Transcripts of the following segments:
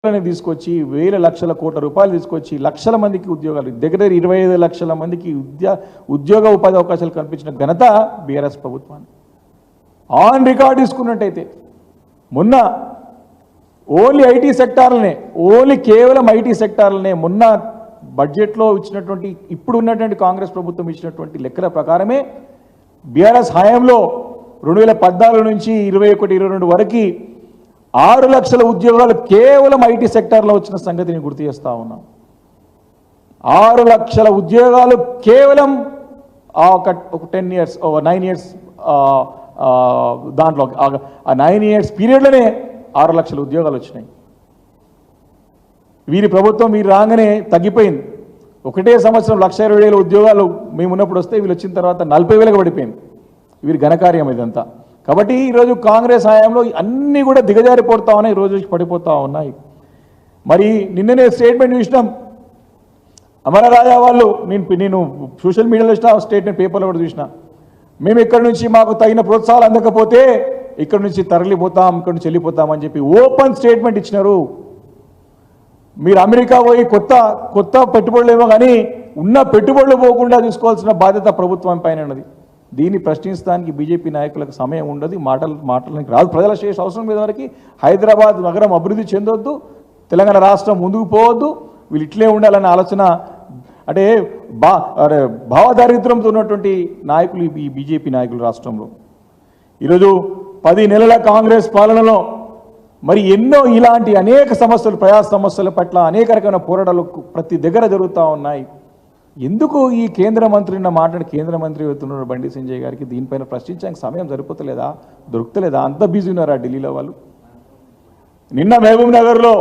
ఉద్యోగాలను తీసుకొచ్చి వేల లక్షల కోట్ల రూపాయలు తీసుకొచ్చి లక్షల మందికి ఉద్యోగాలు దగ్గర దగ్గర ఇరవై ఐదు లక్షల మందికి ఉద్యో ఉద్యోగ ఉపాధి అవకాశాలు కల్పించిన ఘనత బీఆర్ఎస్ ప్రభుత్వాన్ని. ఆన్ రికార్డ్ తీసుకున్నట్టయితే మొన్న ఓన్లీ ఐటీ సెక్టార్లనే ఓన్లీ కేవలం ఐటీ సెక్టార్లనే మొన్న బడ్జెట్లో ఇచ్చినటువంటి ఇప్పుడు ఉన్నటువంటి కాంగ్రెస్ ప్రభుత్వం ఇచ్చినటువంటి లెక్కల ప్రకారమే బీఆర్ఎస్ హయాంలో రెండు వేల పద్నాలుగు నుంచి ఇరవై ఒకటి ఇరవై రెండు వరకు ఆరు లక్షల ఉద్యోగాలు కేవలం ఐటీ సెక్టార్లో వచ్చిన సంగతిని గుర్తు చేస్తా ఉన్నాం. ఆరు లక్షల ఉద్యోగాలు కేవలం ఒక టెన్ ఇయర్స్ నైన్ ఇయర్స్ దాంట్లో ఆ- ఆ నైన్ ఇయర్స్ పీరియడ్లోనే ఆరు లక్షల ఉద్యోగాలు వచ్చినాయి. వీరి ప్రభుత్వం వీరు రాగానే తగ్గిపోయింది. ఒకటే సంవత్సరం లక్ష ఇరవై వేల ఉద్యోగాలు మేము ఉన్నప్పుడు వస్తే వీళ్ళు వచ్చిన తర్వాత నలభై వేలకు పడిపోయింది. వీరి ఘనకార్యం ఇదంతా. కాబట్టి ఈరోజు కాంగ్రెస్ హయాంలో అన్నీ కూడా దిగజారిపోతా ఉన్నాయి ఈరోజు రోజు పడిపోతా ఉన్నాయి. మరి నిన్ననే స్టేట్మెంట్ చూసినాం. అమర రాజా వాళ్ళు నేను నేను సోషల్ మీడియాలో ఇచ్చిన స్టేట్మెంట్ పేపర్లో కూడా చూసిన. మేము ఇక్కడ నుంచి మాకు తగిన ప్రోత్సాహాలు అందకపోతే ఇక్కడ నుంచి తరలిపోతాం ఇక్కడ నుంచి వెళ్ళిపోతామని చెప్పి ఓపెన్ స్టేట్మెంట్ ఇచ్చినారు. మీరు అమెరికా పోయి కొత్త కొత్త పెట్టుబడులు ఏమో కానీ ఉన్న పెట్టుబడులు పోకుండా చూసుకోవాల్సిన బాధ్యత ప్రభుత్వం పైన ఉన్నది. దీన్ని ప్రశ్నించడానికి బీజేపీ నాయకులకు సమయం ఉండదు. మాటలు మాటలకి రాదు. ప్రజల శేష అవసరం మీద వరకు హైదరాబాద్ నగరం అభివృద్ధి చెందొద్దు. తెలంగాణ రాష్ట్రం ముందుకు పోవద్దు. వీళ్ళు ఇట్లే ఉండాలనే ఆలోచన. అంటే బా అరే భావదారిద్ర్యంతో ఉన్నటువంటి నాయకులు ఈ బీజేపీ నాయకులు రాష్ట్రంలో. ఈరోజు పది నెలల కాంగ్రెస్ పాలనలో మరి ఎన్నో ఇలాంటి అనేక సమస్యలు ప్రజా సమస్యల పట్ల అనేక రకమైన పోరాటాలు ప్రతి దగ్గర జరుగుతూ ఉన్నాయి. ఎందుకు ఈ కేంద్ర మంత్రి నిన్న మాట్లాడి కేంద్ర మంత్రి అవుతున్నారు బండి సంజయ్ గారికి? దీనిపైన ప్రశ్నించడానికి సమయం సరిపోతలేదా? దొరుకుతలేదా? అంత బిజీ ఉన్నారా ఢిల్లీలో వాళ్ళు? నిన్న మహబూబ్ నగర్లో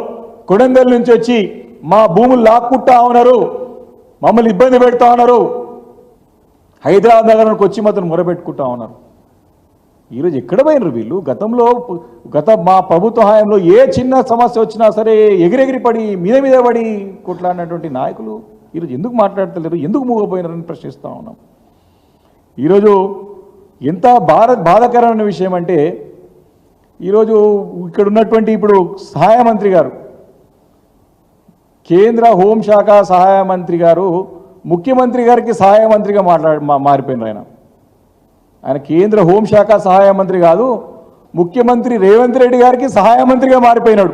కొడంగల్ నుంచి వచ్చి మా భూములు లాక్కుంటా ఉన్నారు. మమ్మల్ని ఇబ్బంది పెడతా ఉన్నారు. హైదరాబాద్ నగరానికి వచ్చి మాత్రం మొరబెట్టుకుంటా ఉన్నారు. ఈరోజు ఎక్కడ పోయినారు వీళ్ళు? గతంలో గత మా ప్రభుత్వ హయాంలో ఏ చిన్న సమస్య వచ్చినా సరే ఎగిరెగిరి పడి మీద మీద పడి కొట్లాడినటువంటి నాయకులు ఈరోజు ఎందుకు మాట్లాడతలేరు? ఎందుకు మూగపోయినారని ప్రశ్నిస్తూ ఉన్నాం. ఈరోజు ఎంత బాధ బాధాకరమైన విషయం అంటే ఈరోజు ఇక్కడ ఉన్నటువంటి ఇప్పుడు సహాయ మంత్రి గారు కేంద్ర హోంశాఖ సహాయ మంత్రి గారు ముఖ్యమంత్రి గారికి సహాయ మంత్రిగా మాట్లాడి మారిపోయినారు ఆయన. ఆయన కేంద్ర హోంశాఖ సహాయ మంత్రి కాదు ముఖ్యమంత్రి రేవంత్ రెడ్డి గారికి సహాయ మంత్రిగా మారిపోయినాడు.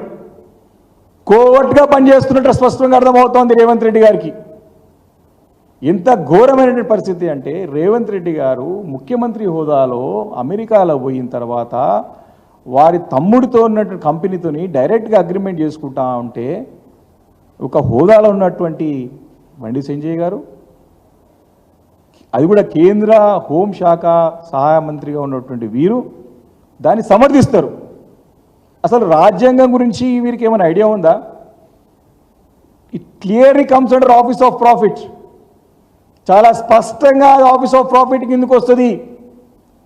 కోవట్గా పనిచేస్తున్నట్టు స్పష్టంగా అర్థమవుతోంది రేవంత్ రెడ్డి గారికి. ఎంత ఘోరమైన పరిస్థితి అంటే రేవంత్ రెడ్డి గారు ముఖ్యమంత్రి హోదాలో అమెరికాలో పోయిన తర్వాత వారి తమ్ముడితో ఉన్నటువంటి కంపెనీతోని డైరెక్ట్గా అగ్రిమెంట్ చేసుకుంటా ఉంటే ఒక హోదాలో ఉన్నటువంటి బండి సంజయ్ గారు అది కూడా కేంద్ర హోంశాఖ సహాయ మంత్రిగా ఉన్నటువంటి వీరు దాన్ని సమర్థిస్తారు. అసలు రాజ్యాంగం గురించి వీరికి ఏమైనా ఐడియా ఉందా? It clearly comes under office of profit చాలా స్పష్టంగా ఆఫీస్ ఆఫ్ ప్రాఫిట్ కిందకు వస్తుంది.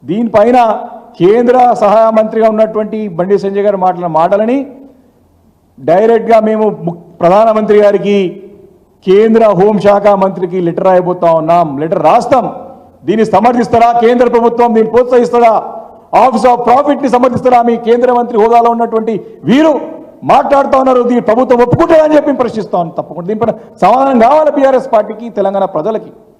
దీనిపైన కేంద్ర సహాయ మంత్రిగా ఉన్నటువంటి బండి సంజయ్ గారు మాట్లాడిన మాటలని డైరెక్ట్గా మేము ప్రధానమంత్రి గారికి కేంద్ర హోంశాఖ మంత్రికి లెటర్ రాయబోతా ఉన్నాం. లెటర్ రాస్తాం. దీన్ని సమర్థిస్తారా? కేంద్ర ప్రభుత్వం దీన్ని ప్రోత్సహిస్తారా? Office of ప్రాఫిట్ని సమర్థిస్తారా? మీ కేంద్ర మంత్రి హోదాలో ఉన్నటువంటి వీరు మాట్లాడుతూ ఉన్నారు. దీన్ని ప్రభుత్వం ఒప్పుకుంటుందని చెప్పి ప్రశ్నిస్తాను తప్పకుండా. దీనిపైన సమాధానం కావాలి బీఆర్ఎస్ పార్టీకి తెలంగాణ ప్రజలకి.